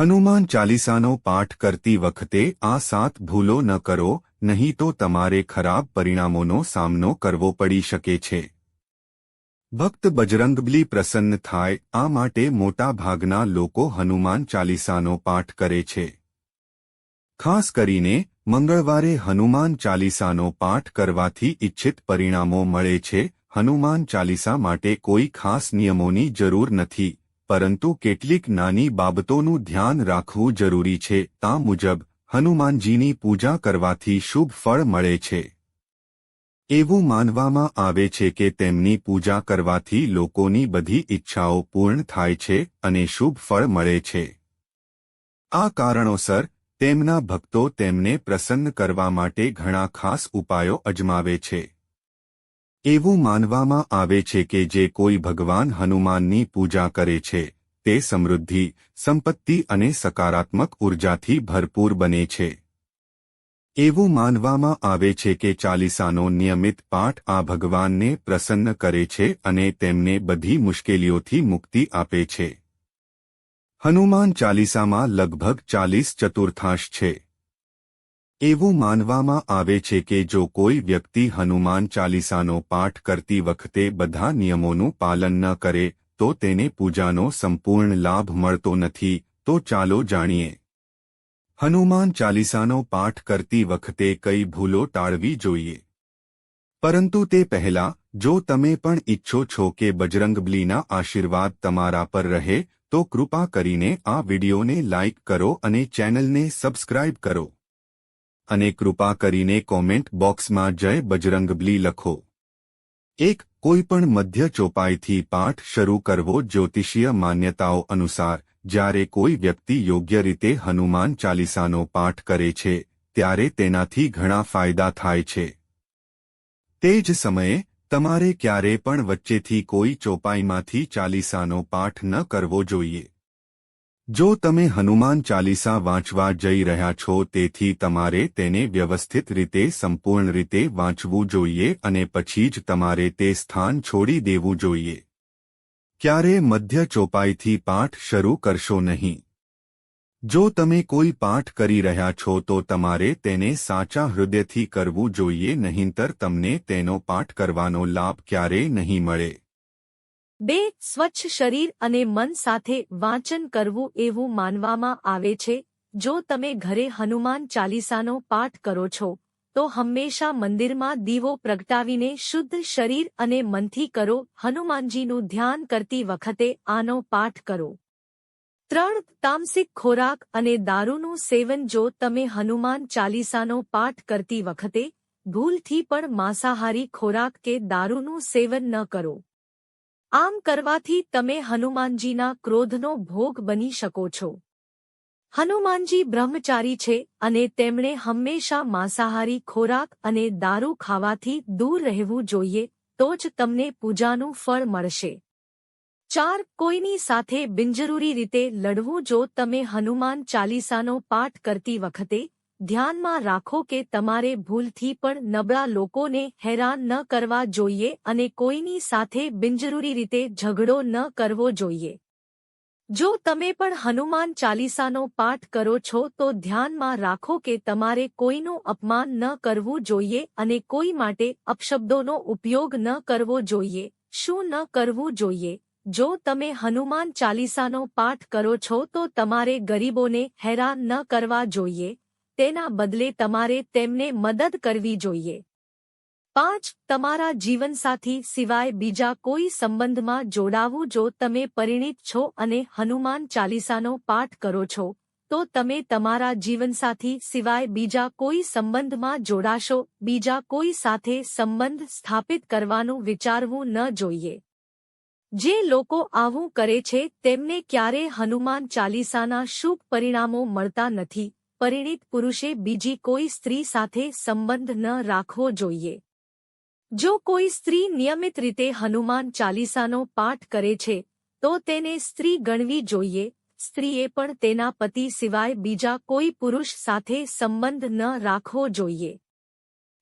હનુમાન ચાલીસાનો પાઠ કરતી વખતે આ સાત ભૂલો ન કરો, નહીં તો તમારે ખરાબ પરિણામોનો સામનો કરવો પડી શકે છે. ભક્ત બજરંગબલી પ્રસન્ન થાય, આ માટે મોટા ભાગના લોકો હનુમાન ચાલીસાનો પાઠ કરે છે. ખાસ કરીને, મંગળવારે હનુમાન ચાલીસાનો પાઠ કરવાથી ઇચ્છિત પરિણામો મળે છે, હનુમાન ચાલીસા માટે કોઈ ખાસ નિયમોની જરૂર નથી. પરંતુ કેટલીક નાની બાબતોનું ધ્યાન રાખવું જરૂરી છે. તા મુજબ, હનુમાનજીની પૂજા કરવાથી શુભ ફળ મળે છે. એવું માનવામાં આવે છે કે તેમની પૂજા કરવાથી લોકોની બધી ઈચ્છાઓ પૂર્ણ થાય છે અને શુભ ફળ મળે છે. આ કારણોસર, તેમના ભક્તો તેમને પ્રસન્ન કરવા માટે ઘણા ખાસ ઉપાયો અજમાવે છે. એવું માનવામાં આવે છે કે જે કોઈ ભગવાન હનુમાનની પૂજા કરે છે, તે સમૃદ્ધિ, સંપત્તિ અને સકારાત્મક ઉર્જાથી ભરપૂર બને છે. એવું માનવામાં આવે છે કે ચાલીસાનો નિયમિત પાઠ આ ભગવાનને પ્રસન્ન કરે છે અને તેમને બધી મુશ્કેલીઓથી મુક્તિ આપે છે. હનુમાન ચાલીસામાં લગભગ ચાલીસ ચતુર્થાંશ છે. એવું માનવામાં આવે છે કે જો કોઈ વ્યક્તિ હનુમાન ચાલીસાનો પાઠ કરતી વખતે બધા નિયમોનું પાલન ન કરે, તો તેને પૂજાનો સંપૂર્ણ લાભ મળતો નથી, તો ચાલો જાણીએ. હનુમાન ચાલીસાનો પાઠ કરતી વખતે કઈ ભૂલો ટાળવી જોઈએ? પરંતુ તે પહેલા, જો તમે પણ ઈચ્છો છો કે બજરંગબલીના આશીર્વાદ તમારા પર રહે, તો કૃપા કરીને આ વિડિયોને લાઇક કરો અને ચેનલને સબસ્ક્રાઇબ કરો. અને કૃપા કરીને કોમેન્ટ બોક્સમાં જય બજરંગબલી લખો. એક, કોઈપણ મધ્ય ચોપાઈથી પાઠ શરૂ કરવો જ્યોતિષીય માન્યતાઓ અનુસાર, જ્યારે કોઈ વ્યક્તિ યોગ્ય રીતે હનુમાન ચાલીસાનો પાઠ કરે છે, ત્યારે તેનાથી ઘણા ફાયદા થાય છે. તે જ સમયે, તમારે ક્યારે પણ વચ્ચેથી કોઈ ચોપાઈમાંથી ચાલીસાનો પાઠ ન કરવો જોઈએ. જો તમે હનુમાન ચાલીસા વાંચવા જઈ રહ્યા છો, તેથી તમારે તેને વ્યવસ્થિત રીતે સંપૂર્ણ રીતે વાંચવું જોઈએ અને પછી જ તમારે તે સ્થાન છોડી દેવું જોઈએ. ક્યારે મધ્ય ચોપાઈથી પાઠ શરૂ કરશો નહીં? જો તમે કોઈ પાઠ કરી રહ્યા છો, તો તમારે તેને સાચા હૃદયથી કરવું જોઈએ, નહીંતર તમને તેનો પાઠ કરવાનો લાભ ક્યારેય નહીં મળે. બે, સ્વચ્છ શરીર અને મન સાથે વાંચન કરવું એવું માનવામાં આવે છે. જો તમે ઘરે હનુમાન ચાલીસાનો પાઠ કરો છો, તો હંમેશા મંદિરમાં દીવો પ્રગટાવીને શુદ્ધ શરીર અને મનથી કરો. હનુમાનજીનું ધ્યાન કરતી વખતે આનો પાઠ કરો. ત્રણ, તામસિક ખોરાક અને દારૂનું સેવન. જો તમે હનુમાન ચાલીસાનો પાઠ કરતી વખતે ભૂલથી પણ માંસાહારી ખોરાક કે દારૂનું સેવન ન કરો. આમ કરવાથી તમે હનુમાનજીના ક્રોધનો ભોગ બની શકો છો. હનુમાનજી બ્રહ્મચારી છે અને તેમણે હંમેશા માંસાહારી ખોરાક અને દારૂ ખાવાથી દૂર રહેવું જોઈએ, તો જ તમને પૂજાનું ફળ મળશે. ચાર, કોઈની સાથે બિનજરૂરી રીતે લડવું જો તમે હનુમાન ચાલીસાનો પાઠ કરતી વખતે ધ્યાનમાં રાખો કે તમારે ભૂલથી પણ નબળા લોકોને હેરાન ન કરવા જોઈએ અને કોઈની સાથે બિનજરૂરી રીતે ઝઘડો ન કરવો જોઈએ. જો તમે પણ હનુમાન ચાલીસાનો પાઠ કરો છો તો ધ્યાનમાં રાખો કે તમારે કોઈનું અપમાન ન કરવું જોઈએ અને કોઈ માટે અપશબ્દોનો ઉપયોગ ન કરવો જોઈએ. શું ન કરવું જોઈએ? જો તમે હનુમાન ચાલીસાનો પાઠ કરો છો તો તમારે ગરીબોને હેરાન ન કરવા જોઈએ. તેના બદલે તમારે તેમને મદદ કરવી જોઈએ. પાંચ, તમારા જીવનસાથી સિવાય બીજા કોઈ સંબંધમાં જોડાવું જો તમે પરિણિત છો અને હનુમાન ચાલીસાનો પાઠ કરો છો, તો તમે તમારા જીવનસાથી સિવાય બીજા કોઈ સંબંધમાં જોડાશો, બીજા કોઈ સાથે સંબંધ સ્થાપિત કરવાનું વિચારવું ન જોઈએ. જે લોકો આવું કરે છે તેમને ક્યારે હનુમાન ચાલીસાના શુભ પરિણામો મળતા નથી. પરિણિત પુરુષે બીજી કોઈ સ્ત્રી સાથે સંબંધ ન રાખવો જોઈએ. જો કોઈ સ્ત્રી નિયમિત રીતે હનુમાન ચાલીસાનો પાઠ કરે છે, તો તેને સ્ત્રી ગણવી જોઈએ. સ્ત્રીએ પણ તેના પતિ સિવાય બીજા કોઈ પુરુષ સાથે સંબંધ ન રાખવો જોઈએ.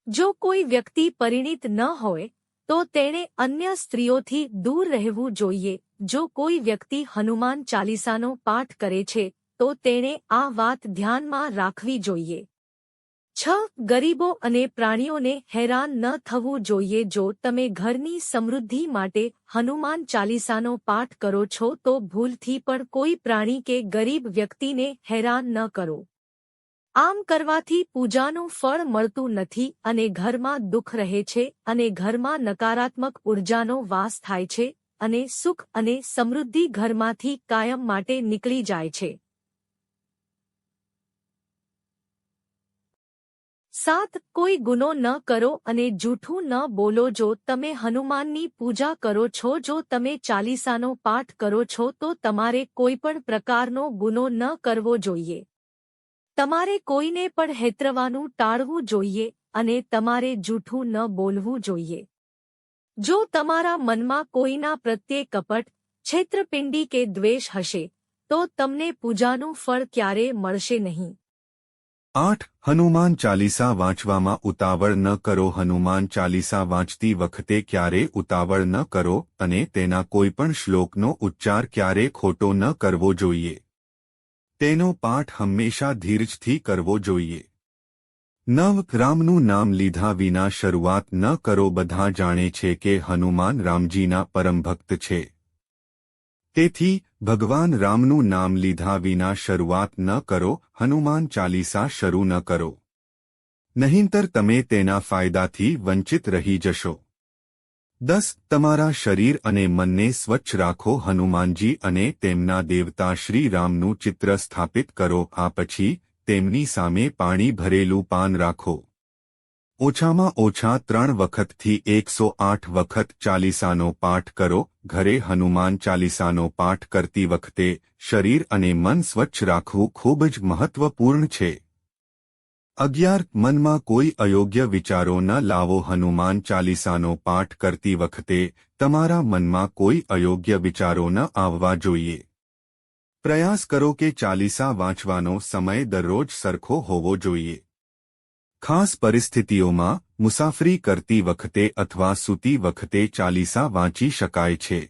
જો કોઈ વ્યક્તિ પરિણિત ન હોય, તો તેણે અન્ય સ્ત્રીઓથી દૂર રહેવું જોઈએ. જો કોઈ વ્યક્તિ હનુમાન ચાલીસાનો પાઠ કરે છે તો તેણે આ વાત ધ્યાનમાં રાખવી જોઈએ. છ, ગરીબો અને પ્રાણીઓને હેરાન ન થવું જોઈએ. જો તમે ઘરની સમૃદ્ધિ માટે હનુમાન ચાલીસાનો પાઠ કરો છો, તો ભૂલથી પણ કોઈ પ્રાણી કે ગરીબ વ્યક્તિને હેરાન ન કરો. આમ કરવાથી પૂજાનું ફળ મળતું નથી અને ઘરમાં દુઃખ રહે છે અને ઘરમાં નકારાત્મક ઉર્જાનો વાસ થાય છે અને સુખ અને સમૃદ્ધિ ઘરમાંથી કાયમ માટે નીકળી જાય છે. સાત કોઈ ગુનો ન કરો અને જૂઠું ન બોલો જો તમે હનુમાનની પૂજા કરો છો, જો તમે ચાલીસાનો પાઠ કરો છો, તો તમારે કોઈ પણ પ્રકારનો ગુનો ન કરવો જોઈએ. તમારે કોઈને પણ હેતરવાનું ટાળવું જોઈએ અને તમારે જૂઠું ન બોલવું જોઈએ. જો તમારા મનમાં કોઈના પ્રત્યે કપટ, છેત્રપિંડી કે દ્વેષ હશે, તો તમને પૂજાનું ફળ ક્યારે મળશે નહીં. આઠ, હનુમાન ચાલીસા વાંચવામાં ઉતાવળ ન કરો, હનુમાન ચાલીસા વાંચતી વખતે ક્યારે ઉતાવળ ન કરો અને તેના કોઈપણ શ્લોકનો ઉચ્ચાર ક્યારે ખોટો ન કરવો જોઈએ. તેનો પાઠ હંમેશા ધીરજથી કરવો જોઈએ. નવ, રામનું નામ લીધા વિના શરૂઆત ન કરો, બધા જાણે છે કે હનુમાન રામજીના પરમભક્ત છે. તેથી ભગવાન રામનું નામ લીધા વિના શરૂઆત ન કરો, હનુમાન ચાલીસા શરૂ ન કરો. નહીંતર તમે તેના ફાયદાથી વંચિત રહી જશો. દસ, તમારા શરીર અને મનને સ્વચ્છ રાખો, હનુમાનજી અને તેમના દેવતા શ્રી રામનું ચિત્ર સ્થાપિત કરો, આ પછી તેમની સામે પાણી ભરેલું પાન રાખો. ઓછામાં ઓછા ત્રણ વખતથી એકસો આઠ વખત ચાલીસાનો પાઠ કરો, ઘરે હનુમાન ચાલીસાનો પાઠ કરતી વખતે શરીર અને મન સ્વચ્છ રાખવું ખૂબ જ મહત્વપૂર્ણ છે. અગિયાર, મનમાં કોઈ અયોગ્ય વિચારો ન લાવો. હનુમાન ચાલીસાનો પાઠ કરતી વખતે તમારા મનમાં કોઈ અયોગ્ય વિચારો ન આવવા જોઈએ. પ્રયાસ કરો કે ચાલીસા વાંચવાનો સમય દરરોજ સરખો હોવો જોઈએ. ખાસ પરિસ્થિતિઓમાં મુસાફરી કરતી વખતે અથવા સૂતી વખતે ચાલીસા વાંચી શકાય છે.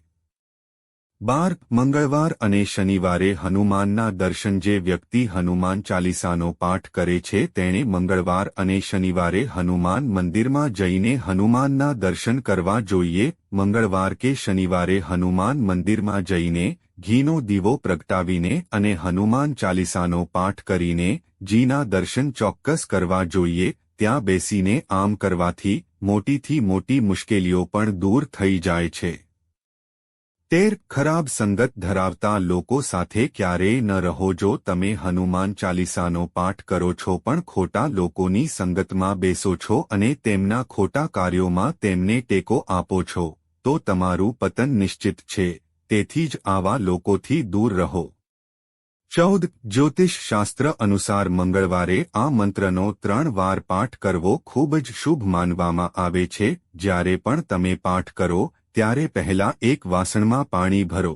બાર, મંગળવાર અને શનિવારે હનુમાનના દર્શન જે વ્યક્તિ હનુમાન ચાલીસાનો પાઠ કરે છે તેણે મંગળવાર અને શનિવારે હનુમાન મંદિરમાં જઈને હનુમાનના દર્શન કરવા જોઈએ, મંગળવાર કે શનિવારે હનુમાન મંદિરમાં જઈને ઘીનો દીવો પ્રગટાવીને અને હનુમાન ચાલીસાનો પાઠ કરીને જીના દર્શન ચોક્કસ કરવા જોઈએ, ત્યાં બેસીને આમ કરવાથી મોટીથી મોટી મુશ્કેલીઓ પણ દૂર થઈ જાય છે. તેર ખરાબ સંગત ધરાવતા લોકો સાથે ક્યારેય ન રહો જો તમે હનુમાન ચાલીસાનો પાઠ કરો છો પણ ખોટા લોકોની સંગતમાં બેસો છો અને તેમના ખોટા કાર્યોમાં તેમને ટેકો આપો છો, તો તમારું પતન નિશ્ચિત છે, તેથી જ આવા લોકોથી દૂર રહો. ચૌદ જ્યોતિષ શાસ્ત્ર અનુસાર મંગળવારે આ મંત્રનો ત્રણ વાર પાઠ કરવો ખૂબ જ શુભ માનવામાં આવે છે. જ્યારે પણ તમે પાઠ કરો, ત્યારે પહેલા એક વાસણમાં પાણી ભરો.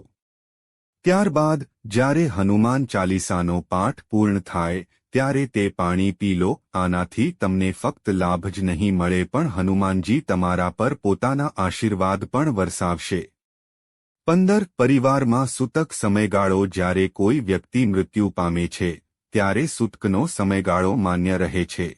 ત્યારબાદ, જ્યારે હનુમાન ચાલીસાનો પાઠ પૂર્ણ થાય, ત્યારે તે પાણી પી લો. આનાથી તમને ફક્ત લાભ જ નહીં મળે પણ હનુમાનજી તમારા પર પોતાના આશીર્વાદ પણ વરસાવશે. પંદર પરિવારમાં સૂતક સમયગાળો જ્યારે કોઈ વ્યક્તિ મૃત્યુ પામે છે, ત્યારે સૂતકનો સમયગાળો માન્ય રહે છે.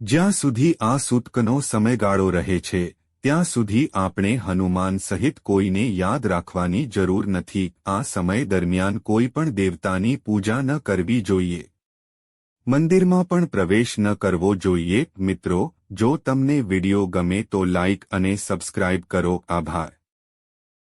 જ્યાં સુધી આ સૂતકનો સમયગાળો રહે છે, ત્યાં સુધી આપણે હનુમાન સહિત કોઈને યાદ રાખવાની જરૂર નથી. આ સમય દરમિયાન કોઈ પણ દેવતાની પૂજા ન કરવી જોઈએ. મંદિરમાં પણ પ્રવેશ ન કરવો જોઈએ. મિત્રો, જો તમને વિડિયો ગમે તો લાઇક અને સબસ્ક્રાઇબ કરો. આભાર.